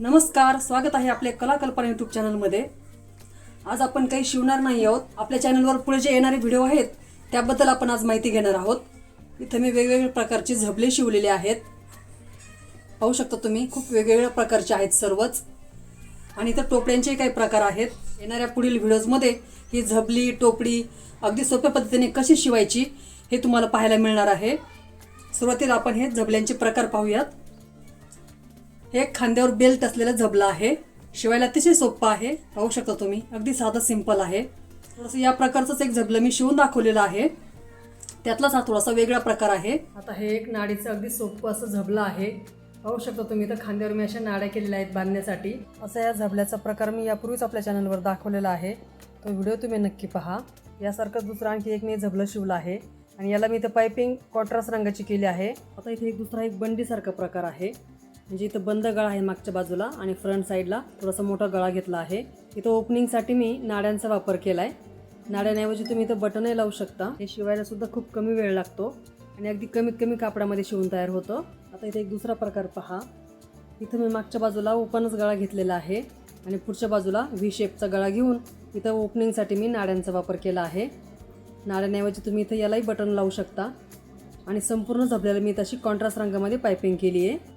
नमस्कार स्वागत आहे आपल्या कला कल्पना यूट्यूब चॅनलमध्ये आज आपण काही शिवणार नाही आहोत. आपल्या चॅनलवर पुढे जे येणारे व्हिडिओ आहेत त्याबद्दल आपण आज माहिती घेणार आहोत. इथं मी वेगवेगळ्या प्रकारचे झबले शिवलेले आहेत. पाहू शकता तुम्ही खूप वेगवेगळ्या प्रकारचे आहेत सर्वच. आणि इथं टोपड्यांचे काही प्रकार आहेत. येणाऱ्या पुढील व्हिडिओजमध्ये ही झबली टोपडी अगदी सोप्या पद्धतीने कशी शिवायची हे तुम्हाला पाहायला मिळणार आहे. सुरुवातीला आपण हे झबल्यांचे प्रकार पाहूयात. हे एक खांद्यावर बेल्ट असलेलं झबला आहे. शिवायला अतिशय सोपं आहे. पाहू शकता तुम्ही. अगदी साधं सिंपल आहे. थोडंसं या प्रकारचंच एक झबलं मी शिवून दाखवलेलं आहे. त्यातलाच हा थोडासा वेगळा प्रकार आहे. आता हे एक नाडीचं अगदी सोपं असं झबलं आहे. पाहू शकता तुम्ही इथं खांद्यावर मी अशा नाड्या केलेल्या आहेत बांधण्यासाठी. असा या झबल्याचा प्रकार मी यापूर्वीच आपल्या चॅनलवर दाखवलेला आहे. तो व्हिडिओ तुम्ही नक्की पहा. यासारखं दुसरं आणखी एक मी झबलं शिवलं आहे. आणि याला मी इथं पायपिंग कॉन्ट्रास्ट रंगाची केली आहे. आता इथे एक दुसरा एक बंडीसारखा प्रकार आहे. म्हणजे इथं बंद गळा आहे मागच्या बाजूला आणि फ्रंट साईडला थोडासा मोठा गळा घेतला आहे. इथं ओपनिंगसाठी मी नाड्यांचा वापर केला आहे नाड्यांऐवजी तुम्ही इथं बटनही लावू शकता. हे शिवायला सुद्धा खूप कमी वेळ लागतो आणि अगदी कमीत कमी कापडामध्ये शिवून तयार होतं. आता इथे एक दुसरा प्रकार पहा. इथं मी मागच्या बाजूला ओपनच गळा घेतलेला आहे आणि पुढच्या बाजूला व्ही शेपचा गळा घेऊन इथं ओपनिंगसाठी मी नाड्यांचा वापर केला आहे. नाड्यांऐवजी तुम्ही इथं यालाही बटन लावू शकता. आणि संपूर्ण आपल्याला मी तशी कॉन्ट्रास्ट रंगामध्ये पायपिंग केली आहे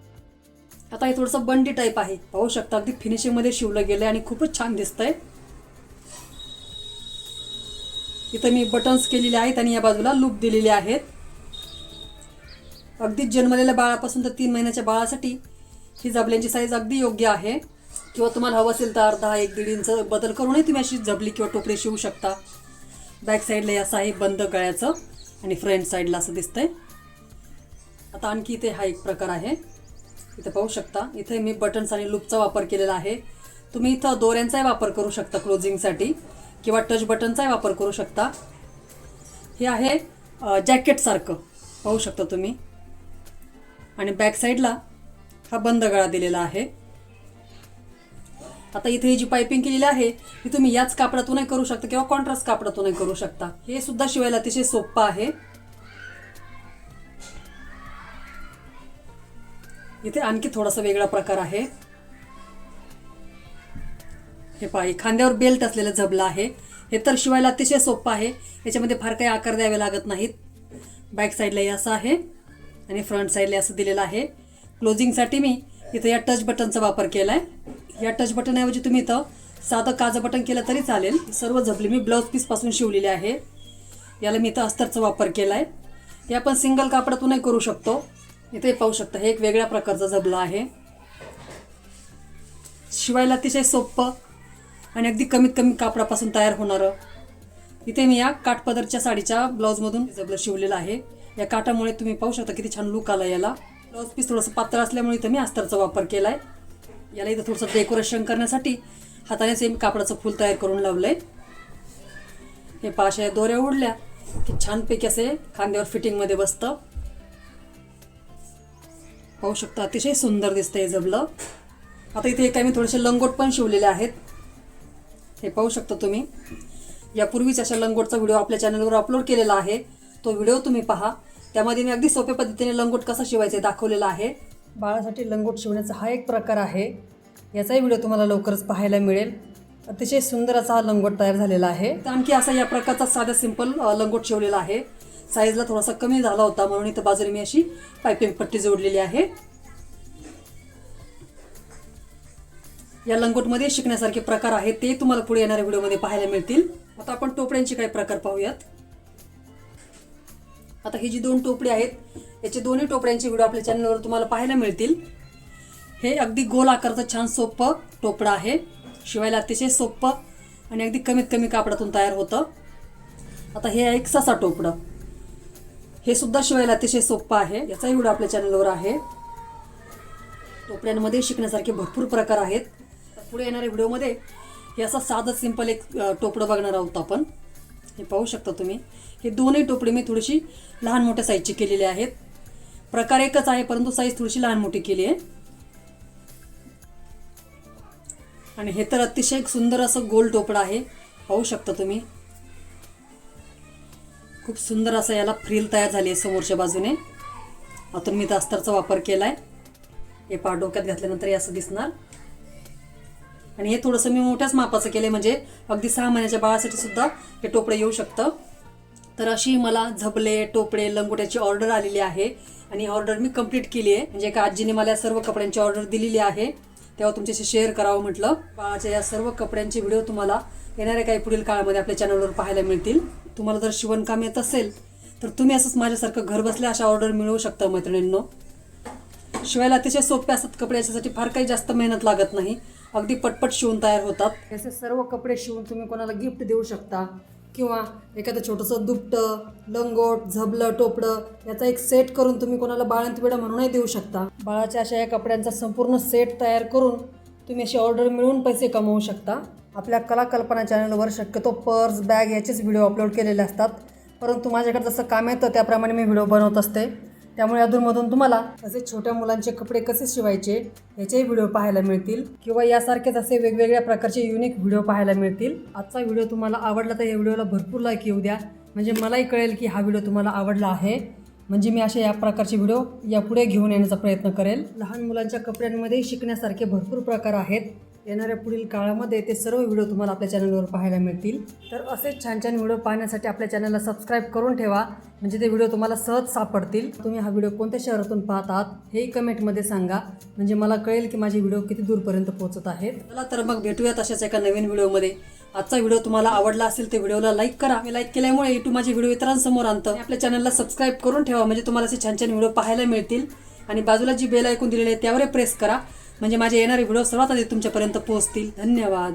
आता हे थोडंसं बंडी टाईप आहे. पाहू शकता अगदी फिनिशिंगमध्ये शिवलं गेलं आणि खूपच छान दिसतंय. इथं मी बटन्स केलेले आहेत आणि या बाजूला लूप दिलेले आहेत. अगदी जन्मलेल्या बाळापासून तर तीन महिन्याच्या बाळासाठी ही जबल्यांची साईज अगदी योग्य आहे. किंवा तुम्हाला हवं असेल तर अर्धा एक दीड इंच बदल करूनही तुम्ही अशी जबली किंवा टोपडी शिवू शकता. बॅक साईडला असं आहे बंद गळ्याचं आणि फ्रंट साईडला असं दिसतंय. आता आणखी इथे हा एक प्रकार आहे. इथं पाहू शकता. इथे मी बटन्स आणि लूपचा वापर केलेला आहे. तुम्ही इथं दोऱ्यांचाही वापर करू शकता क्लोजिंगसाठी किंवा टच बटनचाही वापर करू शकता. हे आहे जॅकेटसारखं पाहू शकता तुम्ही. आणि बॅक साईडला हा बंद गळा दिलेला आहे. आता इथे ही जी पायपिंग केलेली आहे ही तुम्ही याच कापडातूनही करू शकता किंवा कॉन्ट्रास्ट कापडातूनही करू शकता. हे सुद्धा शिवायला अतिशय सोपं आहे. इथे आणखी थोडासा वेगळा प्रकार आहे. हे पाय खांद्यावर बेल्ट असलेलं झबलं आहे. हे तर शिवायला अतिशय सोपं आहे. याच्यामध्ये फार काही आकार द्यावे लागत नाहीत. बॅक साईडलाही असं आहे आणि फ्रंट साईडला असं दिलेलं आहे. क्लोजिंगसाठी मी इथं या टच बटनचा वापर केला आहे या टच बटनऐवजी तुम्ही इथं साधं काजं बटन केलं तरी चालेल. सर्व झबली मी ब्लाऊज पीसपासून शिवलेली आहे. याला मी इथं अस्तरचा वापर केला आहे हे आपण सिंगल कापडातूनही करू शकतो. इथे पाहू शकता हे एक वेगळ्या प्रकारचा झबला आहे. शिवायला अतिशय सोपं आणि अगदी कमीत कमी कापडापासून तयार होणारं. इथे मी या काठपदरच्या साडीच्या ब्लाऊजमधून जबलं शिवलेलं आहे. या काठामुळे तुम्ही पाहू शकता किती छान लुक आला याला. ब्लाऊज पीस थोडंसं पातळ असल्यामुळे इथं मी अस्तरचा वापर केला आहे याला इथं थोडंसं डेकोरेशन करण्यासाठी हाताने सेम कापडाचं फूल तयार करून लावलं आहे हे पाशा दोऱ्या उडल्या. की छानपैकी असे खांद्यावर फिटिंगमध्ये बसतं. पाहू शकता अतिशय सुंदर दिसतं हे जबलं. आता इथे काही मी थोडेसे लंगोट पण शिवलेले आहेत. हे पाहू शकता तुम्ही. यापूर्वीच अशा लंगोटचा व्हिडिओ आपल्या चॅनलवर अपलोड केलेला आहे. तो व्हिडिओ तुम्ही पहा. त्यामध्ये मी अगदी सोप्या पद्धतीने लंगोट कसा शिवायचा आहे दाखवलेला आहे. बाळासाठी लंगोट शिवण्याचा हा एक प्रकार आहे. याचाही व्हिडिओ तुम्हाला लवकरच पाहायला मिळेल. अतिशय सुंदर असा हा लंगोट तयार झालेला आहे. आणखी असा या प्रकारचा साधा सिंपल लंगोट शिवलेला आहे. साईजला थोडासा कमी झाला होता म्हणून इथं बाजूने मी अशी पायपिंग पट्टी जोडलेली आहे. या लंगोटमध्ये शिकण्यासारखे प्रकार आहेत ते तुम्हाला पुढे येणाऱ्या व्हिडिओमध्ये पाहायला मिळतील. आता आपण टोपड्यांचे काही प्रकार पाहूयात. आता ही जी दोन टोपडी आहेत याचे दोन्ही टोपड्यांचे व्हिडिओ आपल्या चॅनलवर तुम्हाला पाहायला मिळतील. हे अगदी गोल आकारचं छान सोपं टोपडं आहे. शिवायला अतिशय सोपं आणि अगदी कमीत कमी कापडातून तयार होतं. आता हे आहे एक ससा टोपडं. हे सुद्धा शिवायला अतिशय सोपं आहे. याचाही व्हिडिओ आपल्या चॅनलवर आहे. टोपड्यांमध्ये शिकण्यासारखे भरपूर प्रकार आहेत. पुढे येणाऱ्या व्हिडिओमध्ये हे असं साधं सिंपल एक टोपडं बघणार आहोत आपण. हे पाहू शकता तुम्ही. हे दोनही टोपडे मी थोडीशी लहान मोठ्या साईजची केलेली आहेत. प्रकार एकच आहे परंतु साईज थोडीशी लहान मोठी केली आहे. आणि हे तर अतिशय सुंदर असं गोल टोपडं आहे. पाहू शकता तुम्ही. खूप सुंदर असं याला फ्रील तयार झाली आहे समोरच्या बाजूने. आतून मी दास्तरचा वापर केला आहे हे पाठ डोक्यात घातल्यानंतर हे असं दिसणार. आणि हे थोडंसं मी मोठ्याच मापाचं केलं म्हणजे अगदी सहा महिन्याच्या बाळासाठी सुद्धा हे टोपडे येऊ शकतं. तर अशी मला झबले टोपडे लंगोट्याची ऑर्डर आलेली आहे. आणि ऑर्डर मी कंप्लीट केली आहे. म्हणजे एका आजीने मला या सर्व कपड्यांची ऑर्डर दिलेली आहे. तेव्हा तुमच्याशी शेअर करावं म्हटलं. बाळाच्या या सर्व कपड्यांचे व्हिडिओ तुम्हाला येणाऱ्या काही पुढील काळामध्ये आपल्या चॅनलवर पाहायला मिळतील. तुम्हाला जर शिवणकाम येत असेल तर तुम्ही असंच माझ्यासारखं घर बसल्या अशा ऑर्डर मिळवू शकता मैत्रिणींनो. शिवायला अतिशय सोपे असतात कपडे याच्यासाठी फार काही जास्त मेहनत लागत नाही. अगदी पटपट शिवून तयार होतात. असे सर्व कपडे शिवून तुम्ही कोणाला गिफ्ट देऊ शकता. किंवा एखादं छोटंसं दुपटं लंगोट झबलं टोपडं याचा एक सेट करून तुम्ही कोणाला बाळंतविडा म्हणूनही देऊ शकता. बाळाच्या अशा या कपड्यांचा संपूर्ण सेट तयार करून तुम्ही अशी ऑर्डर मिळवून पैसे कमवू शकता. आपल्या कला कल्पना चॅनलवर शक्यतो पर्स बॅग याचेच व्हिडिओ अपलोड केलेले असतात. परंतु माझ्याकडे जसं काम येतं त्याप्रमाणे मी व्हिडिओ बनवत असते. त्यामुळे अधूनमधून तुम्हाला असे छोट्या मुलांचे कपडे कसे शिवायचे याचेही व्हिडिओ पाहायला मिळतील. किंवा यासारखेच असे वेगवेगळ्या प्रकारचे युनिक व्हिडिओ पाहायला मिळतील. आजचा व्हिडिओ तुम्हाला आवडला तर या व्हिडिओला भरपूर लाईक येऊ द्या. म्हणजे मलाही कळेल की हा व्हिडिओ तुम्हाला आवडला आहे. म्हणजे मी अशा या प्रकारचे व्हिडिओ यापुढे घेऊन येण्याचा प्रयत्न करेल. लहान मुलांच्या कपड्यांमध्ये शिकण्यासारखे भरपूर प्रकार आहेत. येणाऱ्या पुढील काळामध्ये ते सर्व व्हिडिओ तुम्हाला आपल्या चॅनलवर पाहायला मिळतील. तर असेच छान छान व्हिडिओ पाहण्यासाठी आपल्या चॅनलला सबस्क्राईब करून ठेवा म्हणजे ते व्हिडिओ तुम्हाला सहज सापडतील. तुम्ही हा व्हिडिओ कोणत्या शहरातून पाहत आहात हेही कमेंटमध्ये सांगा. म्हणजे मला कळेल की माझे व्हिडिओ किती दूरपर्यंत पोहोचत आहेत. चला तर मग भेटूयात अशाच एका नवीन व्हिडिओमध्ये. आजचा व्हिडिओ तुम्हाला आवडला असेल तर व्हिडिओला लाईक करा. मी लाईक केल्यामुळे युट्यूब माझे व्हिडिओ इतरांसमोर आणतं. आपल्या चॅनलला सबस्क्राईब करून ठेवा. म्हणजे तुम्हाला असे छान छान व्हिडिओ पाहायला मिळतील. आणि बाजूला जी बेल ऐकून दिलेली आहे त्यावर प्रेस करा. म्हणजे माझे येणारे व्हिडिओ सर्वात आधी तुमच्यापर्यंत पोहोचतील. धन्यवाद.